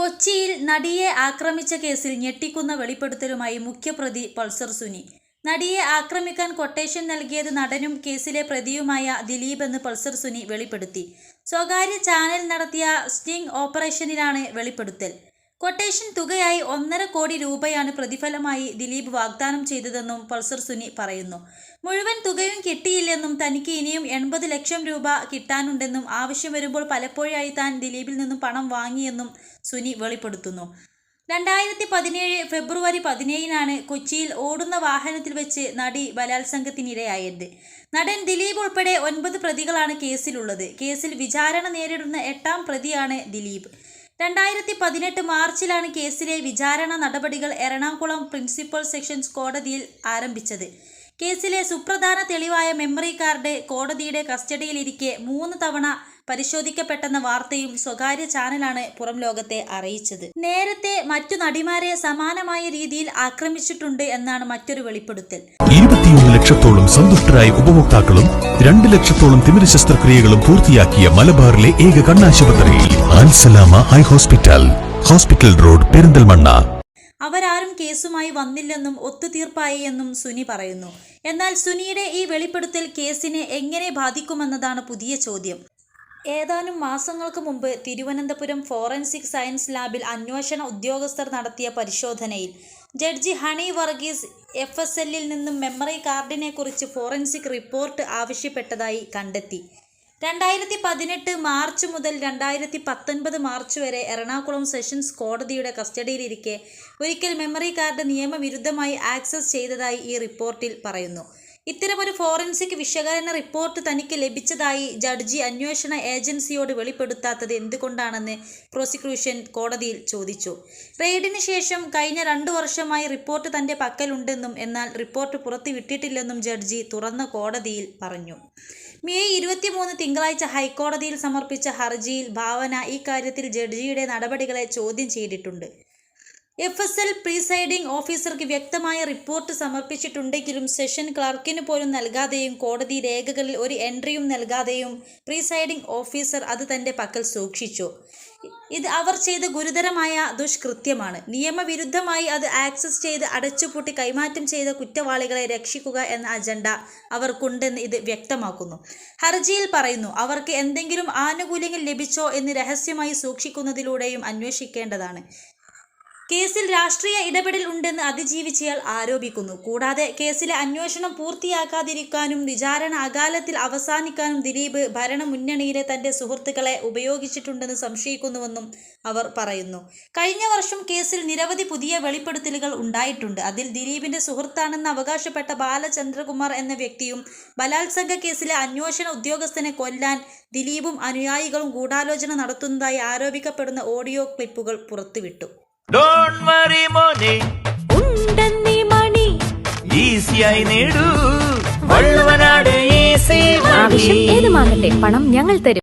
കൊച്ചിയിൽ നടിയെ ആക്രമിച്ച കേസിൽ ഞെട്ടിക്കുന്ന വെളിപ്പെടുത്തലുമായി മുഖ്യപ്രതി പൾസർ സുനി. നടിയെ ആക്രമിക്കാൻ കൊട്ടേഷൻ നൽകിയത് നടനും കേസിലെ പ്രതിയുമായ ദിലീപ് എന്ന് പൾസർ സുനി വെളിപ്പെടുത്തി. സ്വകാര്യ ചാനൽ നടത്തിയ സ്റ്റിംഗ് ഓപ്പറേഷനിലാണ് വെളിപ്പെടുത്തൽ. കൊട്ടേഷൻ തുകയായി ഒന്നര കോടി രൂപയാണ് പ്രതിഫലമായി ദിലീപ് വാഗ്ദാനം ചെയ്തതെന്നും പൾസർ സുനി പറയുന്നു. മുഴുവൻ തുകയും കിട്ടിയില്ലെന്നും തനിക്ക് ഇനിയും എൺപത് ലക്ഷം രൂപ കിട്ടാനുണ്ടെന്നും ആവശ്യം വരുമ്പോൾ പലപ്പോഴായി താൻ ദിലീപിൽ നിന്നും പണം വാങ്ങിയെന്നും സുനി വെളിപ്പെടുത്തുന്നു. രണ്ടായിരത്തി പതിനേഴ് ഫെബ്രുവരി പതിനേഴിനാണ് കൊച്ചിയിൽ ഓടുന്ന വാഹനത്തിൽ വെച്ച് നടി ബലാത്സംഗത്തിനിരയായത്. നടൻ ദിലീപ് ഉൾപ്പെടെ ഒൻപത് പ്രതികളാണ് കേസിലുള്ളത്. കേസിൽ വിചാരണ നേരിടുന്ന എട്ടാം പ്രതിയാണ് ദിലീപ്. രണ്ടായിരത്തി പതിനെട്ട് മാർച്ചിലാണ് കേസിലെ വിചാരണ നടപടികൾ എറണാകുളം പ്രിൻസിപ്പൽ സെക്ഷൻസ് കോടതിയിൽ ആരംഭിച്ചത്. കേസിലെ സുപ്രധാന തെളിവായ മെമ്മറി കാർഡ് കോടതിയുടെ കസ്റ്റഡിയിലിരിക്കെ മൂന്ന് തവണ പരിശോധിക്കപ്പെട്ടെന്ന വാർത്തയും സ്വകാര്യ ചാനലാണ് പുറം ലോകത്തെ അറിയിച്ചത്. നേരത്തെ മറ്റു നടിമാരെ സമാനമായ രീതിയിൽ ആക്രമിച്ചിട്ടുണ്ട് എന്നാണ് മറ്റൊരു വെളിപ്പെടുത്തൽ. ലക്ഷത്തോളം സന്തുഷ്ടരായ ഉപഭോക്താക്കളും രണ്ട് ലക്ഷത്തോളം തിമിര ശസ്ത്രക്രിയകളും പൂർത്തിയാക്കിയ മലബാറിലെ ഏക കണ്ണാശുപത്രി ആൻസലാമ eye hospital hospital road Perinthalmanna. അവരാരും കേസുമായി വന്നില്ലെന്നും ഒത്തുതീർപ്പായി എന്നും സുനി പറയുന്നു. എന്നാൽ സുനിയുടെ ഈ വെളിപ്പെടുത്തൽ കേസിനെ എങ്ങനെ ബാധിക്കുമെന്നതാണ് പുതിയ ചോദ്യം. ഏതാനും മാസങ്ങൾക്ക് മുമ്പ് തിരുവനന്തപുരം ഫോറൻസിക് സയൻസ് ലാബിൽ അന്വേഷണ ഉദ്യോഗസ്ഥർ നടത്തിയ പരിശോധനയിൽ judge Honey Varghese F S എല്ലിൽ നിന്നും മെമ്മറി കാർഡിനെക്കുറിച്ച് ഫോറൻസിക് റിപ്പോർട്ട് ആവശ്യപ്പെട്ടതായി കണ്ടെത്തി. രണ്ടായിരത്തി പതിനെട്ട് മാർച്ച് മുതൽ രണ്ടായിരത്തി പത്തൊൻപത് മാർച്ച് വരെ എറണാകുളം സെഷൻസ് കോടതിയുടെ കസ്റ്റഡിയിലിരിക്കെ ഒരിക്കൽ മെമ്മറി കാർഡ് നിയമവിരുദ്ധമായി ആക്സസ് ചെയ്തതായി ഈ റിപ്പോർട്ടിൽ പറയുന്നു. ഇത്തരമൊരു ഫോറൻസിക് വിശകലന റിപ്പോർട്ട് തനിക്ക് ലഭിച്ചതായി ജഡ്ജി അന്വേഷണ ഏജൻസിയോട് വെളിപ്പെടുത്താത്തത് എന്തുകൊണ്ടാണെന്ന് പ്രോസിക്യൂഷൻ കോടതിയിൽ ചോദിച്ചു. റെയ്ഡിന് ശേഷം കഴിഞ്ഞ രണ്ടു വർഷമായി റിപ്പോർട്ട് തന്റെ പക്കലുണ്ടെന്നും എന്നാൽ റിപ്പോർട്ട് പുറത്തുവിട്ടിട്ടില്ലെന്നും ജഡ്ജി തുറന്ന കോടതിയിൽ പറഞ്ഞു. മെയ് ഇരുപത്തിമൂന്ന് തിങ്കളാഴ്ച ഹൈക്കോടതിയിൽ സമർപ്പിച്ച ഹർജിയിൽ ഭാവന ഈ കാര്യത്തിൽ ജഡ്ജിയുടെ നടപടികളെ ചോദ്യം ചെയ്തിട്ടുണ്ട്. എഫ് എസ് എൽ പ്രീസൈഡിംഗ് ഓഫീസർക്ക് വ്യക്തമായ റിപ്പോർട്ട് സമർപ്പിച്ചിട്ടുണ്ടെങ്കിലും സെഷൻ ക്ലർക്കിന് പോലും നൽകാതെയും കോടതി രേഖകളിൽ ഒരു എൻട്രിയും നൽകാതെയും പ്രീസൈഡിംഗ് ഓഫീസർ അത് തന്റെ പക്കൽ സൂക്ഷിച്ചു. ഇത് അവർ ചെയ്ത ഗുരുതരമായ ദുഷ്കൃത്യമാണ്. നിയമവിരുദ്ധമായി അത് ആക്സസ് ചെയ്ത് അടച്ചുപൂട്ടി കൈമാറ്റം ചെയ്ത കുറ്റവാളികളെ രക്ഷിക്കുക എന്ന അജണ്ട അവർക്കുണ്ടെന്ന് ഇത് വ്യക്തമാക്കുന്നു. ഹർജിയിൽ പറയുന്നു അവർക്ക് എന്തെങ്കിലും ആനുകൂല്യങ്ങൾ ലഭിച്ചോ എന്ന് രഹസ്യമായി സൂക്ഷിക്കുന്നതിലൂടെയും അന്വേഷിക്കേണ്ടതാണ്. കേസിൽ രാഷ്ട്രീയ ഇടപെടൽ ഉണ്ടെന്ന് അതിജീവിച്ചയാൾ ആരോപിക്കുന്നു. കൂടാതെ കേസിലെ അന്വേഷണം പൂർത്തിയാക്കാതിരിക്കാനും വിചാരണ അകാലത്തിൽ അവസാനിക്കാനും ദിലീപ് ഭരണമുന്നണിയിലെ തന്റെ സുഹൃത്തുക്കളെ ഉപയോഗിച്ചിട്ടുണ്ടെന്ന് സംശയിക്കുന്നുവെന്നും അവർ പറയുന്നു. കഴിഞ്ഞ വർഷം കേസിൽ നിരവധി പുതിയ വെളിപ്പെടുത്തലുകൾ ഉണ്ടായിട്ടുണ്ട്. അതിൽ ദിലീപിന്റെ സുഹൃത്താണെന്ന് അവകാശപ്പെട്ട ബാലചന്ദ്രകുമാർ എന്ന വ്യക്തിയും ബലാത്സംഗ കേസിലെ അന്വേഷണ ഉദ്യോഗസ്ഥനെ കൊല്ലാൻ ദിലീപും അനുയായികളും ഗൂഢാലോചന നടത്തുന്നതായി ആരോപിക്കപ്പെടുന്ന ഓഡിയോ ക്ലിപ്പുകൾ പുറത്തുവിട്ടു. ഡോണ്ട് വറി മോനെ. ഉണ്ടെന്നീ മണി. ഈസിയായി നേടൂ. വള്ളുവനാട് ഈസി ആവശ്യം പണം ഞങ്ങൾ തരും.